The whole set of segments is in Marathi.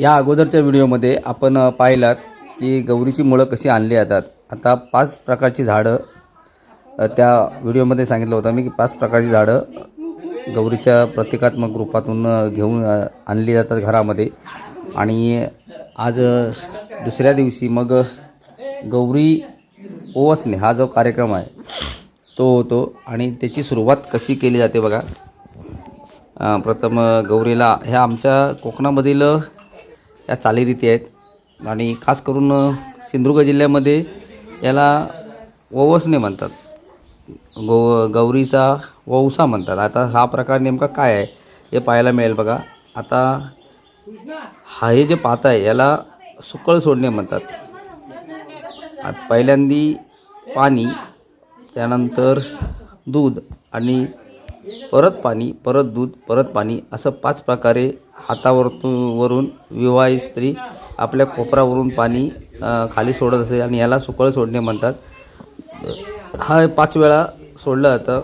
या अगोदरच्या व्हिडिओमध्ये आपण पाहिलात की गौरीची मुळं कशी आणली जातात. आता पाच प्रकारची झाडं त्या व्हिडिओमध्ये सांगितलं होतं मी की पाच प्रकारची झाडं गौरीच्या प्रतिकात्मक रूपातून घेऊन आणली जातात घरामध्ये. आणि आज दुसऱ्या दिवशी मग गौरी ओवसणे हा जो कार्यक्रम आहे तो होतो. आणि त्याची सुरुवात कशी केली जाते बघा. प्रथम गौरीला ह्या आमच्या कोकणामधील या चालीरीती आहेत. आणि खास करून सिंधुदुर्ग जिल्ह्यामध्ये याला ओवसणे म्हणतात. गौ गौरीचा वौसा म्हणतात. आता हा प्रकार नेमका काय आहे हे पाहायला मिळेल बघा. आता हा हे जे पाहत आहे याला सुकळ सोडणे म्हणतात. पहिल्यांदी पाणी त्यानंतर दूध आणि परत पाणी परत दूध परत पाणी असं पाच प्रकारे हातावर वरून विवाहित स्त्री आपल्या कोपरावरून पाणी खाली सोडत असते आणि याला सुकळ सोडणे म्हणतात. हा पाच वेळा सोडलं जातं.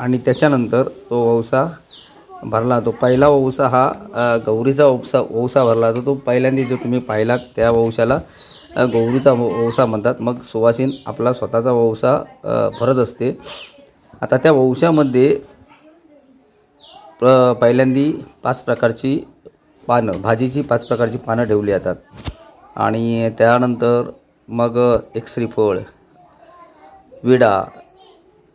आणि त्याच्यानंतर तो वौसा भरला जातो. पहिला वौसा हा गौरीचा वौसा वौसा भरला जातो. तो पहिल्यांदा जो तुम्ही पाहिलात त्या वौशाला गौरीचा वौ- वौसा म्हणतात. मग सुवासीन आपला स्वतःचा वौसा भरत असते. आता त्या वौशामध्ये प्र पहिल्यांदी पाच प्रकारची पानं भाजीची पाच प्रकारची पानं ठेवली जातात. आणि त्यानंतर मग एक श्रीफळ विडा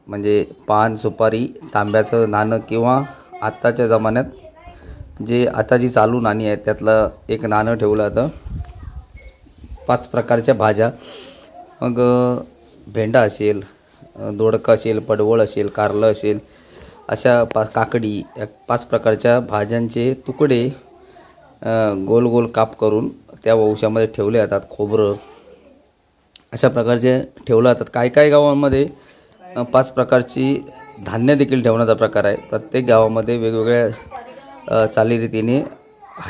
म्हणजे पान सुपारी तांब्याचं नाणं किंवा आत्ताच्या जमान्यात जे आता जी चालू नाणी आहेत त्यातलं एक नाणं ठेवलं जातं. पाच प्रकारच्या भाज्या. मग भेंडा असेल दोडकं असेल पडवळ असेल कारलं असेल अशा पा काकडी या पाच प्रकारच्या भाज्यांचे तुकडे गोल गोल काप करून त्या वंशामध्ये ठेवले जातात खोबरं. अशा प्रकारचे ठेवलं जातात. काही काही गावांमध्ये पाच प्रकारची धान्य देखील ठेवण्याचा प्रकार आहे. प्रत्येक गावामध्ये वेगवेगळ्या चालीरीतीने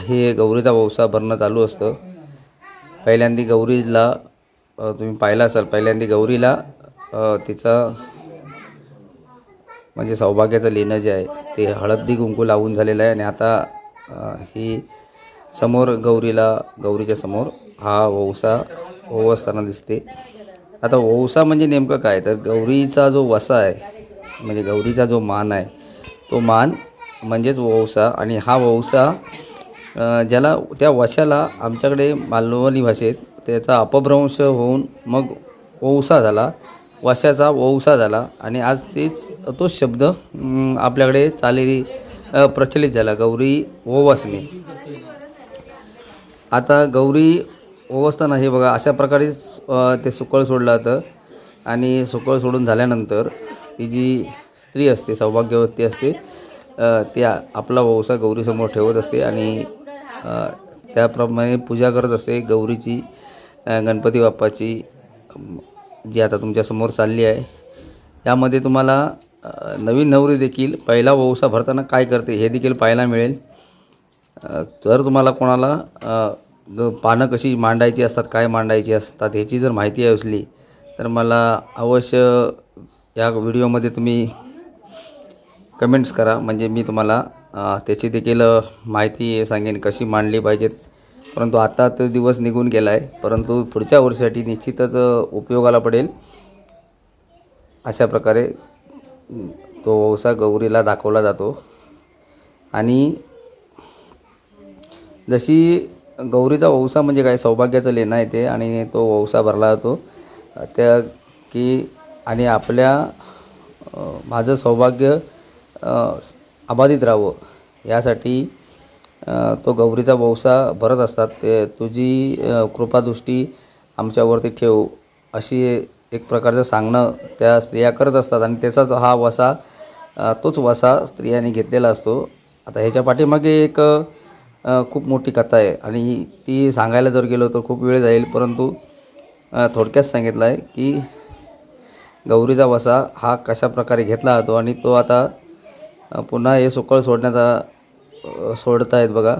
हे गौरीचा वौसा भरणं चालू असतं. पहिल्यांदी गौरीला तुम्ही पाहिलं असाल पहिल्यांदी गौरीला तिचा म्हणजे सौभाग्याचं लेणं जे आहे ते हळदी कुंकू लावून झालेलं आहे आणि आता ही समोर गौरीला गौरीच्या समोर हा वौसा ओवसताना दिसते. आता ओवसा म्हणजे नेमकं काय? तर गौरीचा जो वसा आहे म्हणजे गौरीचा जो मान आहे तो मान म्हणजेच ओवसा आणि हा वौसा ज्याला त्या वशाला आमच्याकडे मालवणी भाषेत त्याचा अपभ्रंश होऊन मग ओवसा झाला. वशाचा वौसा झाला आणि आज तेच तोच शब्द आपल्याकडे चालेली प्रचलित झाला गौरी ओवासणे आता गौरी ओवसताना हे बघा अशा प्रकारे ते सुकळ सोडलं जातं आणि सुकळ सोडून झाल्यानंतर ती जी स्त्री असते सौभाग्यवती असते ती आपला वौसा गौरीसमोर ठेवत असते आणि त्याप्रमाणे पूजा करत असते गौरीची गणपती बाप्पाची जी आता तुमच्यासमोर चालली आहे यामध्ये तुम्हाला नवीन नवरी देखील पहिला वौसा भरताना काय करते हे देखील पाहायला मिळेल. जर तुम्हाला कोणाला पानं कशी मांडायची असतात काय मांडायची असतात ह्याची जर माहिती असली तर मला अवश्य या व्हिडिओमध्ये तुम्ही कमेंट्स करा. म्हणजे मी तुम्हाला त्याची देखील माहिती सांगेन कशी मांडली पाहिजेत. परंतु आता तो दिवस निघून गेला आहे परंतु पुढच्या वर्षासाठी निश्चितच उपयोगाला पडेल. अशा प्रकारे तो वसा गौरीला दाखवला जातो. आणि जशी गौरीचा वौसा म्हणजे काय सौभाग्याचं लेणं आहे ते आणि तो वौसा भरला जातो. त्या की आणि आपल्या माझं सौभाग्य अबाधित राहावं यासाठी तो गौरीचा वौसा भरत असतात. ते तुझी कृपादृष्टी आमच्यावरती ठेव अशी एक प्रकारचं सांगणं त्या स्त्रिया करत असतात. आणि त्याचाच हा वसा तोच वसा स्त्रियांनी घेतलेला असतो. आता ह्याच्या पाठीमागे एक खूप मोठी कथा आहे. आणि ती सांगायला जर गेलो तर खूप वेळ जाईल. परंतु थोडक्यात सांगितलं आहे की गौरीचा वसा हा कशा प्रकारे घेतला जातो आणि तो आता पुन्हा हे सुकळ सोडण्याचा सोडतायत बघा.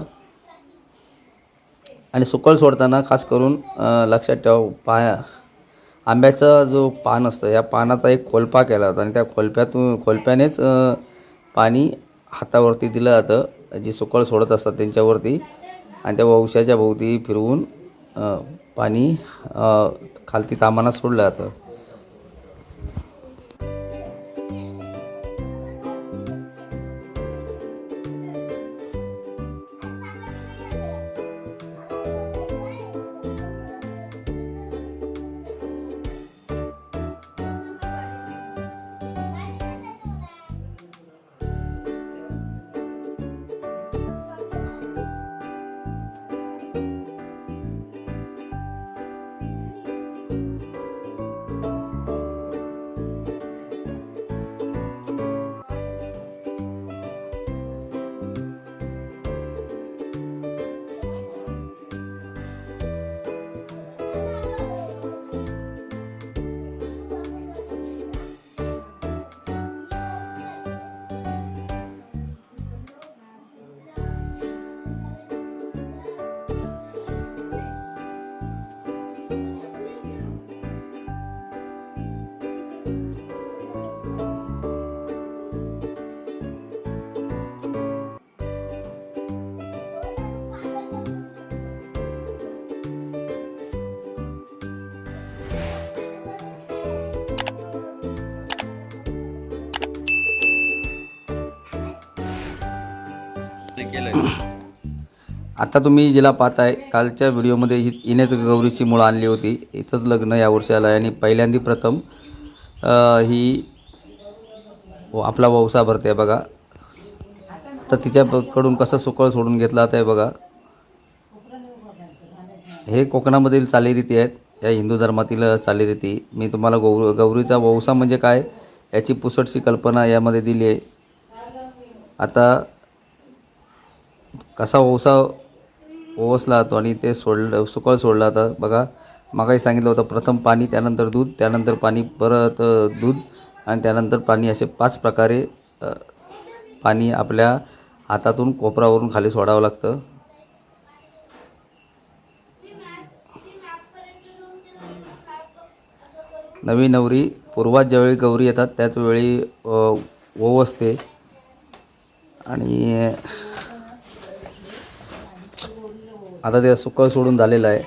आणि सुकळ सोडताना खास करून लक्षात ठेवा पाया आंब्याचा जो पान असतं या पानाचा एक खोलपा केला जातो आणि त्या खोलप्यातून खोलप्यानेच पाणी हातावरती दिलं जातं. जी सुकळ सोडत असतात त्यांच्यावरती. आणि त्या वंशाच्या भोवती फिरवून पाणी खालती तामानात सोडलं जातं. आता तुम्ही जिला पाहताय कालच्या व्हिडिओमध्ये ही इनेच गौरीची मुळं आणली होती. हिचंच लग्न या वर्षी आलं आहे आणि पहिल्यांदी प्रथम ही व आपला वौसा भरते बघा. तर तिच्याकडून कसं सुकळ सोडून घेतला आहे बघा. हे कोकणामधील चालीरीती आहेत. या हिंदू धर्मातील चालीरीती. मी तुम्हाला गौ गौरीचा वौसा म्हणजे काय याची पुसटशी कल्पना यामध्ये दिली आहे. आता कसा ओसा ओवसला जातो आणि ते सोडलं सुकळ सोडला जातं बघा मागाही सांगितलं होतं प्रथम पाणी त्यानंतर दूध त्यानंतर पाणी परत दूध आणि त्यानंतर पाणी असे पाच प्रकारे पाणी आपल्या हातातून कोपरावरून खाली सोडावं लागतं. नवी नवरी पूर्वात ज्यावेळी गौरी येतात त्याचवेळी ओवसते आणि आता ते सुक सोडून झालेलं आहे.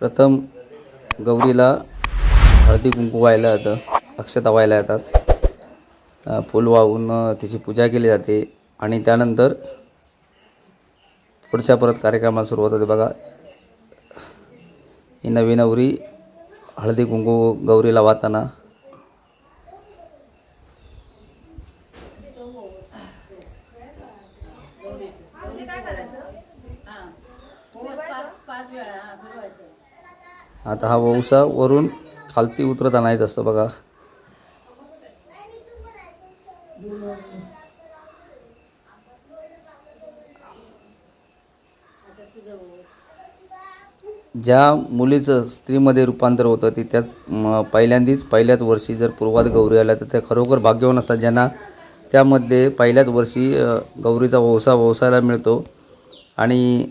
प्रथम गौरीला हळदी कुंकू व्हायला येतं अक्षता व्हायला येतात. फूल वाहून त्याची तिची पूजा केली जाते. आणि त्यानंतर पुढच्या परत कार्यक्रमाला सुरुवात होते बघा. ही नवी नवरी हळदी कुंकू गौरीला वाहताना. आता हा वौसा वरून खालती उतरत आणायचं असतं बघा. ज्या मुलीचं स्त्रीमध्ये रूपांतर होतं ती त्यात पहिल्यांदीच पहिल्याच वर्षी जर पूर्वात गौरी आल्या तर त्या खरोखर भाग्यवान असतात ज्यांना त्यामध्ये पहिल्याच वर्षी गौरीचा वौसा वौसायला मिळतो. आणि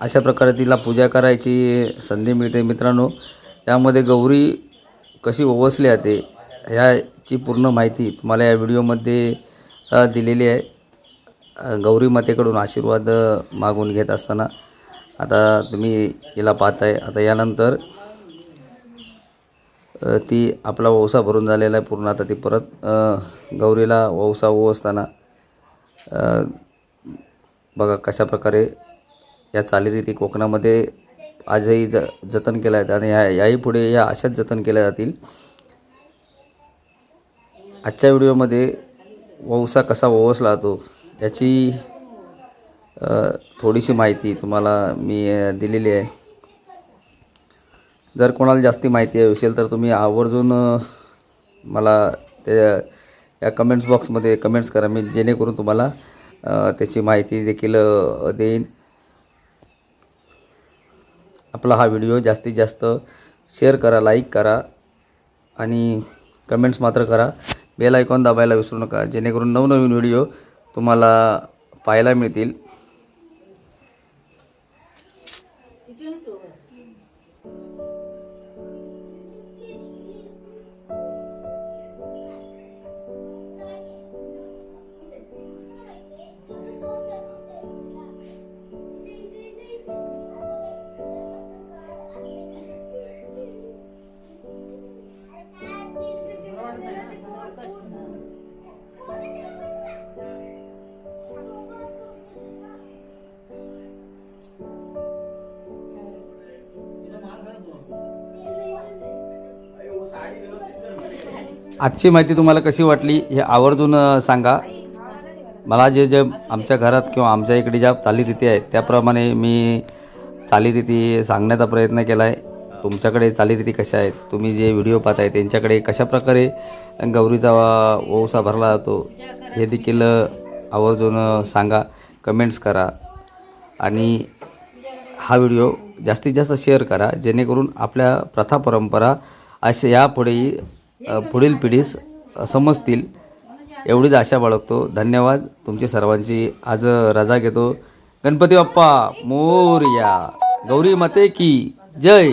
अशा प्रकारे तिला पूजा करायची संधी मिळते मित्रांनो. त्यामध्ये गौरी कशी ओवसली जाते ह्या ची पूर्ण माहिती तुम्हाला या व्हिडिओमध्ये दिलेली आहे. गौरी मातेकडून आशीर्वाद मागून घेत असताना. आता तुम्ही हिला पाहताय. आता यानंतर ती आपला वौसा भरून झालेला आहे पूर्ण. आता ती परत गौरीला वौसा ओवसताना असताना बघा कशा प्रकारे या चालीरीती कोकणामध्ये आजही ज जतन केल्या आहे आणि या याही पुढे या अशाच जतन केल्या जातील. आजच्या व्हिडिओमध्ये वौसा कसा ओवसला जातो याची थोडीशी माहिती तुम्हाला मी दिलेली आहे. जर कोणाला जास्ती माहिती हवी असेल तर तुम्ही आवर्जून मला ते या कमेंट्स बॉक्समध्ये कमेंट्स करा. मी जेणेकरून तुम्हाला त्याची माहिती देखील देईन. आपला हा व्हिडिओ जास्तीत जास्त शेअर करा लाईक करा आणि कमेंट्स मात्र करा. बेल आयकॉन दाबायला विसरू नका जेणेकरून नवनवीन व्हिडिओ तुम्हाला पाहायला मिळतील. आजची माहिती तुम्हाला कशी वाटली हे आवर्जून सांगा. मला जे जे आमच्या घरात किंवा आमच्या इकडे ज्या चालीरीती आहेत त्याप्रमाणे मी चालीरीती सांगण्याचा प्रयत्न केला आहे तुमच्याकडे चालीरीती कशा आहेत? तुम्ही जे व्हिडिओ पाहताय त्यांच्याकडे कशाप्रकारे गौरीचा ओसा भरला जातो हे देखील आवर्जून सांगा. कमेंट्स करा. आणि हा व्हिडिओ जास्तीत जास्त शेअर करा जेणेकरून आपल्या प्रथा परंपरा अशा यापुढेही पुढील पिढीस समजतील. एवढीच आशा बाळगतो. धन्यवाद. तुमची सर्वांची आज रजा घेतो. गणपती बाप्पा मोर्या. गौरी माते की जय.